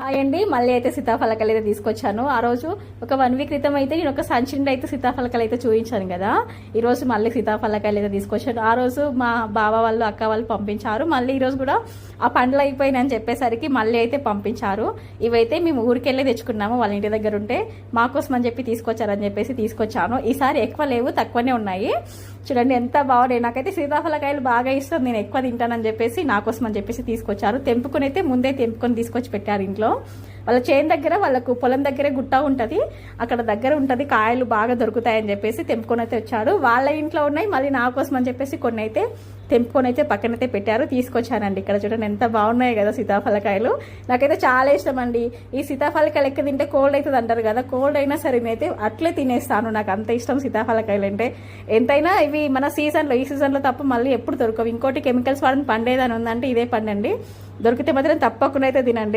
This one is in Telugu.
హాయ్ అండి మళ్ళీ అయితే సీతాఫలకాలు అయితే తీసుకొచ్చాను. ఆ రోజు ఒక వన్ వీక్ క్రితం అయితే నేను ఒక సంచిని అయితే సీతాఫలకాయలు అయితే చూపించాను కదా. ఈ రోజు మళ్ళీ సీతాఫలకాయలు అయితే తీసుకొచ్చాను. ఆ రోజు మా బావ వాళ్ళు అక్క వాళ్ళు పంపించారు. మళ్ళీ ఈ రోజు కూడా ఆ పండ్లు అయిపోయినాయని చెప్పేసరికి మళ్ళీ అయితే పంపించారు. ఇవైతే మేము ఊరికెళ్ళి తెచ్చుకున్నాము వాళ్ళ ఇంటి దగ్గర ఉంటే. మా కోసం అని చెప్పి తీసుకొచ్చారని చెప్పేసి తీసుకొచ్చాను. ఈసారి ఎక్కువ లేవు తక్కువనే ఉన్నాయి. చూడండి ఎంత బాగున్నాయి నాకైతే సీతాఫలకాయలు బాగా ఇష్టం. నేను ఎక్కువ తింటానని చెప్పేసి నా కోసం అని చెప్పేసి తీసుకొచ్చారు. తెంపుకొని అయితే ముందే తెంపుకొని తీసుకొచ్చి పెట్టారు ఇంట్లో. వాళ్ళ చేను దగ్గర వాళ్ళకు పొలం దగ్గరే గుట్ట ఉంటుంది. అక్కడ దగ్గర ఉంటుంది. కాయలు బాగా దొరుకుతాయని చెప్పేసి తెంపుకొని అయితే వచ్చాడు వాళ్ళ ఇంట్లో ఉన్నాయి. మళ్ళీ నా కోసం అని చెప్పేసి కొన్ని అయితే తెంపుకొని అయితే పక్కనైతే పెట్టారు. తీసుకొచ్చానండి ఇక్కడ చూడండి ఎంత బాగున్నాయి కదా సీతాఫలకాయలు. నాకైతే చాలా ఇష్టం అండి. ఈ సీతాఫలకాయలు ఎక్క తింటే కోల్డ్ అవుతుంది అంటారు కదా. కోల్డ్ అయినా సరే నేనైతే అట్లే తినేస్తాను. నాకు అంత ఇష్టం సీతాఫలకాయలు అంటే. ఎంతైనా ఇవి మన సీజన్లో ఈ సీజన్లో తప్ప మళ్ళీ ఎప్పుడు దొరకవు. ఇంకోటి కెమికల్స్ వాడిని పండేదని ఉందంటే ఇదే పండండి. దొరికితే మాత్రం తప్పకుండా అయితే తినండి.